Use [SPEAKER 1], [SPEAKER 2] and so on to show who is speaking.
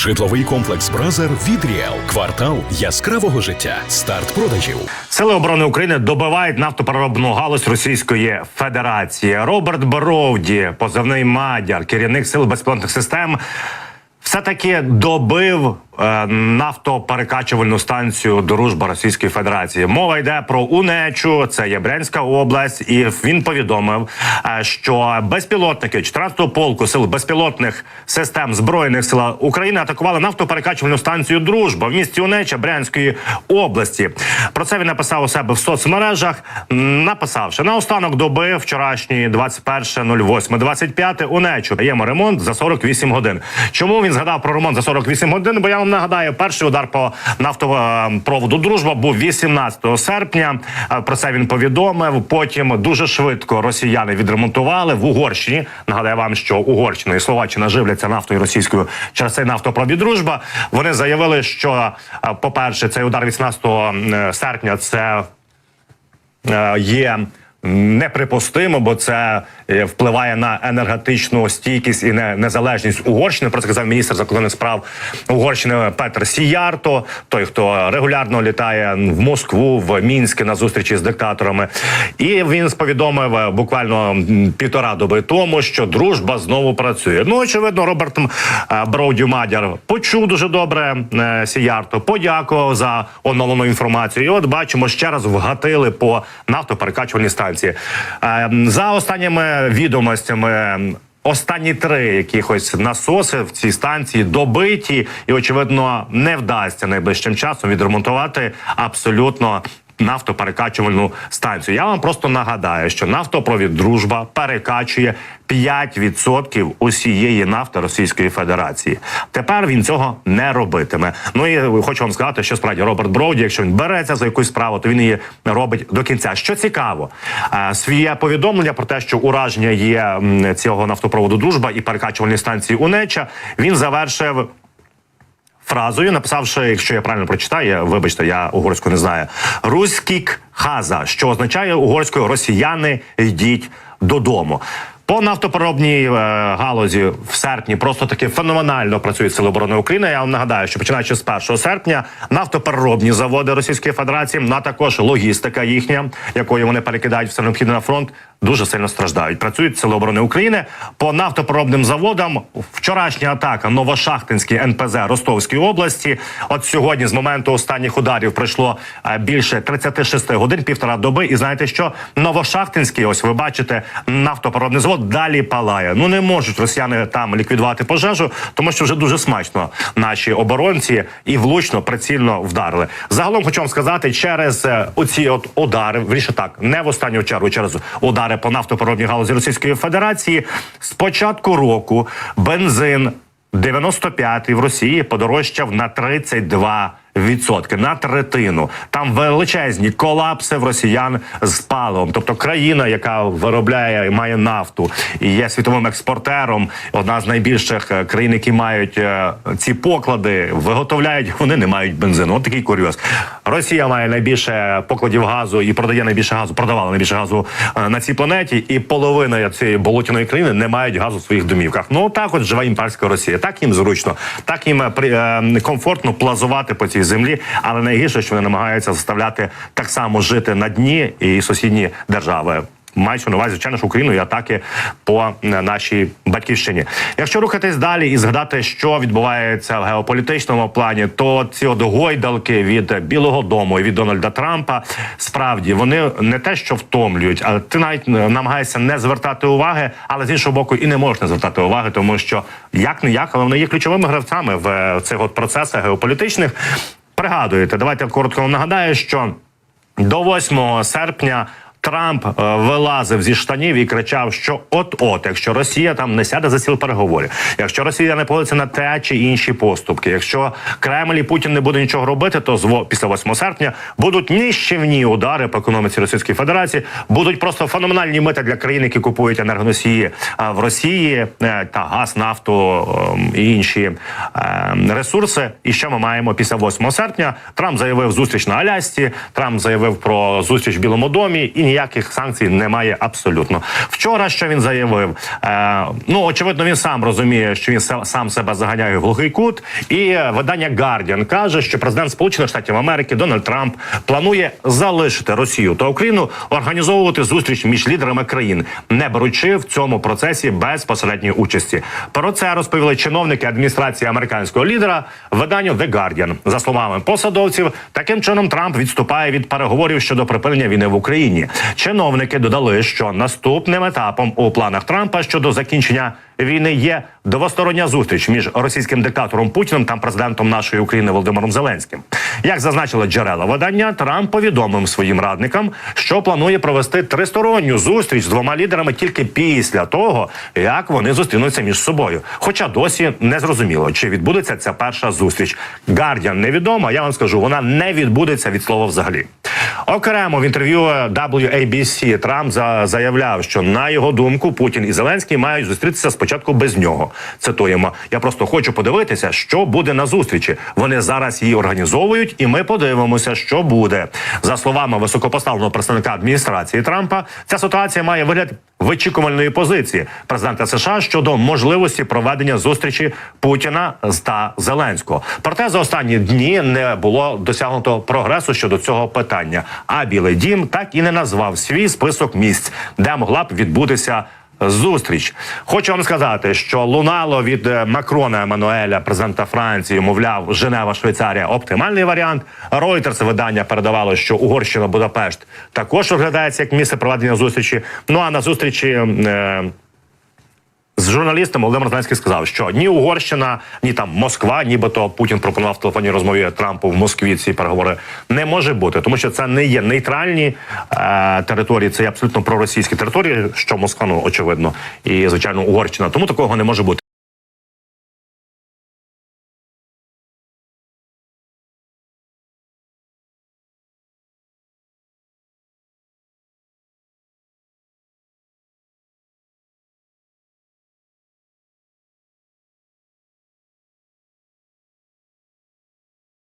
[SPEAKER 1] Житловий комплекс Бразер від Ріел. Квартал яскравого життя. Старт продажів.
[SPEAKER 2] Сили оборони України добивають нафтопереробну галузь Російської Федерації. Роберт Боровді, позивний мадяр, керівник сил безпілотних систем, все таки добив нафтоперекачувальну станцію Дружба Російської Федерації. Мова йде про Унечу, це є Брянська область, і він повідомив, е, що безпілотники 14-го полку сил безпілотних систем збройних сил України атакували нафтоперекачувальну станцію Дружба в місті Унеча Брянської області. Про це він написав у себе в соцмережах, написавши наостанок доби вчорашньої 21.08.25 Унечу даємо ремонт за 48 годин. Чому він згадав про ремонт за 48 годин? Бо я вам нагадаю, перший удар по нафтопроводу Дружба був 18 серпня. Е, Про це він повідомив. Потім дуже швидко росіяни відремонтували в Угорщині. Нагадаю вам, що Угорщина і Словаччина живляться нафтою російською через цей нафтопровід Дружба. Вони заявили, що, е, по-перше, цей удар 18 серпня це е, є. Неприпустимо, бо це е, впливає на енергетичну стійкість і не- незалежність Угорщини. Про це казав міністр закордонних справ Угорщини Петр Сіярто, той, хто регулярно літає в Москву, в Мінське на зустрічі з диктаторами. І він сповідомив е, буквально півтора доби тому, що дружба знову працює. Ну очевидно, Роберт е, Броудю Мадяр почув дуже добре е, Сіярто, подякував за оновлену інформацію. І от бачимо, ще раз вгатили по нафтоперекачувальній станції. Е, За останніми відомостями. Останні три якихось насоси в цій станції добиті, і очевидно не вдасться найближчим часом відремонтувати абсолютно нафтоперекачувальну станцію. Я вам просто нагадаю, що нафтопровід Дружба перекачує 5% усієї нафти Російської Федерації. Тепер він цього не робитиме. Ну і хочу вам сказати, що справді Роберт Броуді, якщо він береться за якусь справу, то він її робить до кінця. Що цікаво, е, своє повідомлення про те, що ураження є цього нафтопроводу Дружба і перекачувальної станції Унеча, він завершив фразою, написавши, якщо я правильно прочитаю, вибачте, я угорську не знаю. Руськік хаза, що означає угорською росіяни йдіть додому. По нафтопереробній е, галузі в серпні просто таки феноменально працюють сили оборони України. Я вам нагадаю, що починаючи з 1 серпня нафтопереробні заводи Російської Федерації, на також логістика їхня, якою вони перекидають все необхідне на фронт, дуже сильно страждають. Працюють сили оборони України по нафтопереробним заводам. Вчорашня атака Новошахтинський НПЗ Ростовської області. От сьогодні, з моменту останніх ударів, пройшло е, більше 36 годин, півтора доби. І знаєте що? Новошахтинський, ось ви бачите, нафтопереробний завод далі палає. Ну не можуть росіяни там ліквідувати пожежу, тому що вже дуже смачно наші оборонці і влучно прицільно вдарили. Загалом хочу вам сказати, через е, оці от удари, вірніше так, не в останню чергу, через удари по нафтопереробній галузі Російської Федерації. З початку року бензин 95-й в Росії подорожчав на 32 Відсотки на третину там величезні колапси в росіян з паливом. Тобто країна, яка виробляє і має нафту і є світовим експортером, одна з найбільших е, країн, які мають е, ці поклади, виготовляють. Вони не мають бензину. От такий курйоз. Росія має найбільше покладів газу і продає найбільше газу, продавала найбільше газу е, на цій планеті, і половина цієї болотяної країни не мають газу в своїх домівках. Ну так от живе імперська Росія. Так їм зручно, так їм комфортно плазувати по цій землі, але найгірше, що вони намагаються заставляти так само жити на дні і сусідні держави. Маючи на увазі, звичайно ж Україну і атаки по е, нашій батьківщині. Якщо рухатись далі і згадати, що відбувається в геополітичному плані, то ці от гойдалки від Білого Дому і від Дональда Трампа справді вони не те, що втомлюють, але ти навіть е, намагаєшся не звертати уваги, але з іншого боку і не можеш не звертати уваги, тому що як не як, але вони є ключовими гравцями в е, цих от процесах геополітичних. Пригадуєте, давайте коротко нагадаю, що до 8 серпня. Трамп е, вилазив зі штанів і кричав, що от-от, якщо Росія там не сяде за стіл переговорів, якщо Росія не погодиться на те чи інші поступки, якщо Кремль і Путін не буде нічого робити, то зво після 8 серпня будуть ніщівні удари по економіці Російської Федерації, будуть просто феноменальні мити для країн, які купують енергоносії в Росії е, та газ, нафту ем, і інші е, ресурси. І що ми маємо після 8 серпня? Трамп заявив зустріч на Алясці. Трамп заявив про зустріч в Білому домі і ніяких санкцій немає абсолютно. Вчора що він заявив? Е, ну очевидно, він сам розуміє, що він са- сам себе заганяє в глухий кут. І е, видання Guardian каже, що президент Сполучених Штатів Америки Дональд Трамп планує залишити Росію та Україну організовувати зустріч між лідерами країн, не беручи в цьому процесі безпосередньої участі. Про це розповіли чиновники адміністрації американського лідера виданню The Guardian. За словами посадовців, таким чином Трамп відступає від переговорів щодо припинення війни в Україні. Чиновники додали, що наступним етапом у планах Трампа щодо закінчення війни є двостороння зустріч між російським диктатором Путіним та президентом нашої України Володимиром Зеленським. Як зазначили джерела видання, Трамп повідомив своїм радникам, що планує провести тристоронню зустріч з двома лідерами тільки після того, як вони зустрінуться між собою. Хоча досі не зрозуміло, чи відбудеться ця перша зустріч. Гардіан невідомо. Я вам скажу, вона не відбудеться від слова взагалі. Окремо в інтерв'ю WABC Трамп за- заявляв, що на його думку Путін і Зеленський мають зустрітися спочатку без нього. Цитуємо: я просто хочу подивитися, що буде на зустрічі. Вони зараз її організовують, і ми подивимося, що буде. За словами високопоставленого представника адміністрації Трампа, ця ситуація має вигляд вичікувальної позиції президента США щодо можливості проведення зустрічі Путіна та Зеленського. Проте за останні дні не було досягнуто прогресу щодо цього питання. А Білий Дім так і не назвав свій список місць, де могла б відбутися. Зустріч хочу вам сказати, що лунало від е, Макрона Еммануеля, президента Франції, мовляв, Женева, Швейцарія оптимальний варіант. Reuters видання передавало, що Угорщина Будапешт також оглядається як місце проведення зустрічі. Ну а на зустрічі. Е, з журналістом Володимир Зеленський сказав, що ні Угорщина, ні там Москва, нібито Путін пропонував в телефонній розмові Трампу в Москві ці переговори не може бути, тому що це не є нейтральні е, території, це є абсолютно проросійські території, що Москва, ну очевидно, і звичайно Угорщина. Тому такого не може бути.